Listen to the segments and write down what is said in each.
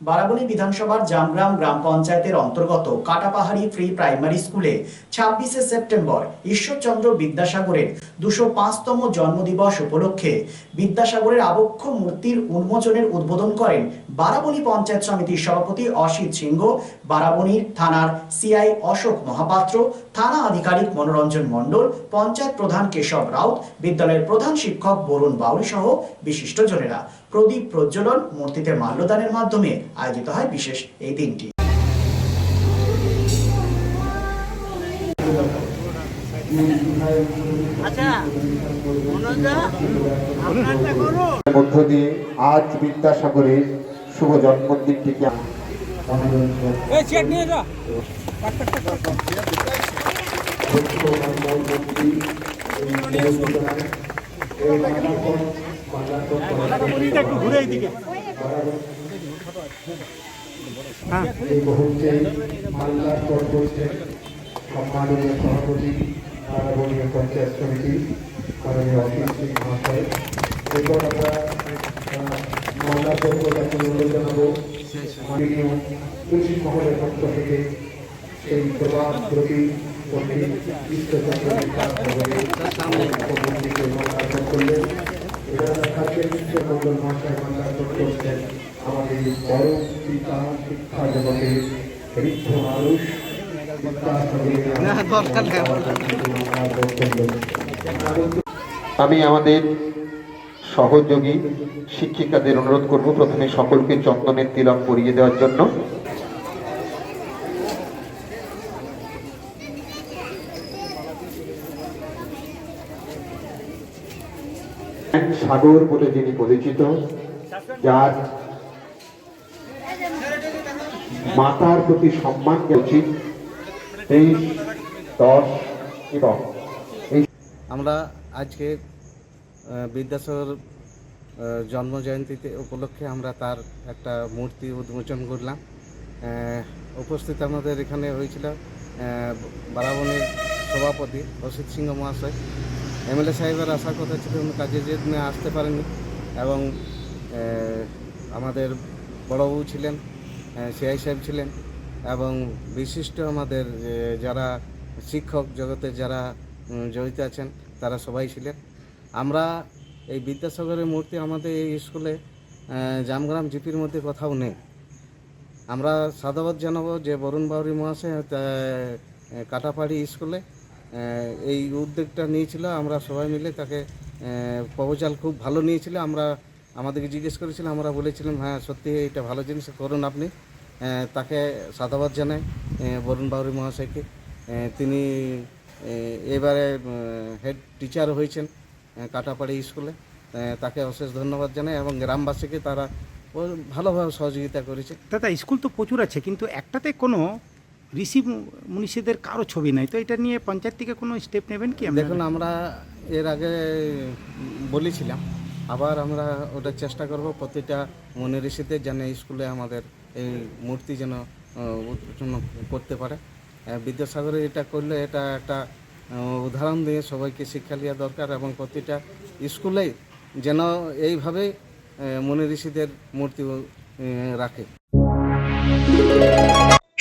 বারাবণী বিধানসভার জামগ্রাম গ্রাম পঞ্চায়েতের অন্তর্গত কাটাপাহাড়ি ফ্রি প্রাইমারি স্কুলে ছাব্বিশে সেপ্টেম্বর ঈশ্বরচন্দ্র বিদ্যাসাগরের দুশো পাঁচতম জন্মদিবস উপলক্ষে বিদ্যাসাগরের আবক্ষ মূর্তির উন্মোচনের উদ্বোধন করেন বারাবণী পঞ্চায়েত সমিতির সভাপতি অসিত সিংহ, বারাবণী থানার সিআই অশোক মহাপাত্র, থানা আধিকারিক মনোরঞ্জন মণ্ডল, পঞ্চায়েত প্রধান কেশব রাউত, বিদ্যালয়ের প্রধান শিক্ষক বরুণ বাউরি সহ বিশিষ্টজনেরা। প্রদীপ প্রজ্বলন মূর্তিতে মাল্যদানের মাধ্যমে আয়োজিত হয় বিশেষ এই দিনটি। আচ্ছা মধ্য দিয়ে আজ বিদ্যাসাগরের শুভ জন্মদিনটিকে এই চেক নিয়ে যা। একটু ঘুরে এইদিকে। এই মুহূর্তে মাল্লার পর করছেন সম্মাননীয় সভাপতি, মাননীয় পঞ্চায়েত সমিতি, মাননীয় অসিত সিং সেই প্রভাব প্রতি মহাশয় করছেন আমাদের পরম পিতা শিক্ষা জগতে বৃদ্ধ মানুষ আমি আমাদের সহযোগী শিক্ষিকাদের অনুরোধ করব প্রথমে সকলকে চন্দনের তিলক পরিয়ে দেওয়ার জন্য। সাগর বলে যিনি পরিচিত যার মাতার প্রতি সম্মান উচিত তেইশ দশ এবং আমরা আজকে বিদ্যাসাগর আহ, জন্ম জয়ন্তীতে উপলক্ষে আমরা তার একটা মূর্তি উন্মোচন করলাম। উপস্থিত আমাদের এখানে হয়েছিল আহ, বারাবণীর সভাপতি অসিত সিংহ মহাশয়। এমএলএ সাহেবের আসার কথা ছিল উনি কাজে জন্য আসতে পারেননি এবং আমাদের বড়বাবু ছিলেন সিআই সাহেব ছিলেন এবং বিশিষ্ট আমাদের যারা শিক্ষক জগতে যারা জড়িত আছেন, তারা সবাই ছিলেন। আমরা এই বিদ্যাসাগরের মূর্তি আমাদের এই স্কুলে জামগ্রাম জিপির মধ্যে কোথাও নেই। আমরা সাধুবাদ জানাব যে বরুণ বাউরি মহাশয় কাটাপাড়ি স্কুলে এই উদ্যোগটা নিয়েছিল, আমরা সবাই মিলে তাকে প্রপোজাল খুব ভালো নিয়েছিল। আমরা, আমাদেরকে জিজ্ঞেস করেছিলাম আমরা বলেছিলাম হ্যাঁ সত্যি এটা ভালো জিনিস, করুন আপনি। তাকে সাধুবাদ জানাই বরুণ বাউরি মহাশয়কে। তিনি এবারে হেড টিচার হয়েছেন কাটাপাড়ি স্কুলে। তাকে অশেষ ধন্যবাদ জানাই এবং গ্রামবাসীকে তারা ভালোভাবে সহযোগিতা করেছে। দাদা, স্কুল তো প্রচুর আছে, কিন্তু একটাতে কোনো ঋষি মুনিষীদের কারও ছবি নাই। তো এটা নিয়ে পঞ্চায়েত থেকে কোনো স্টেপ নেবেন কি? দেখুন, আমরা এর আগে বলেছিলাম, আবার আমরা ওটা চেষ্টা করব প্রতিটা মনে ঋষিদের যেন স্কুলে আমাদের এই মূর্তি যেন উৎপন্ন করতে পারে। বিদ্যাসাগরে এটা করলে এটা একটা উদাহরণ দিয়ে সবাইকে শিক্ষা দেওয়া দরকার এবং প্রতিটা স্কুলেই যেন এইভাবে মনে ঋষিদের মূর্তি রাখে।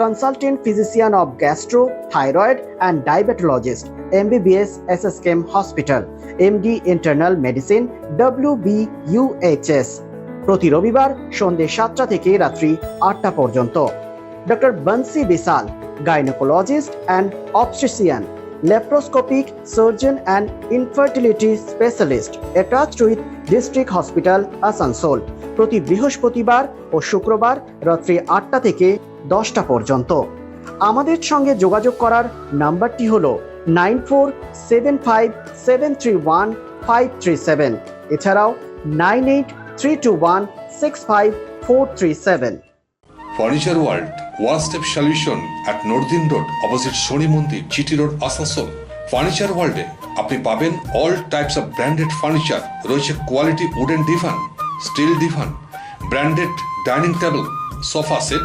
consultant physician of gastro, thyroid, and diabetologist, MBBS SSKM Hospital, MD Internal Medicine, WBUHS প্রতি রবিবার সন্ধ্যে সাতটা থেকে রাত্রি আটটা পর্যন্ত। Doctor Bansi Vishal gynaecologist and obstetrician laparoscopic surgeon and infertility specialist attached with district hospital Asansol প্রতি বৃহস্পতিবার ও শুক্রবার রাত্রি আটটা থেকে দশটা পর্যন্ত। আমাদের সঙ্গে যোগাযোগ করার নাম্বারটি হল nine four seven five seven three one five three seven. এছাড়াও nine eight three two one six five four three seven. Furniture world one step solution at নর্দিন রোড অপোজিট শনি মন্দির চিটি রোড আসানসোল ফার্নিচার ওয়ার্ল্ডে আপনি পাবেন all types of branded furniture রয়েছে quality wooden divan steel divan branded dining table sofa set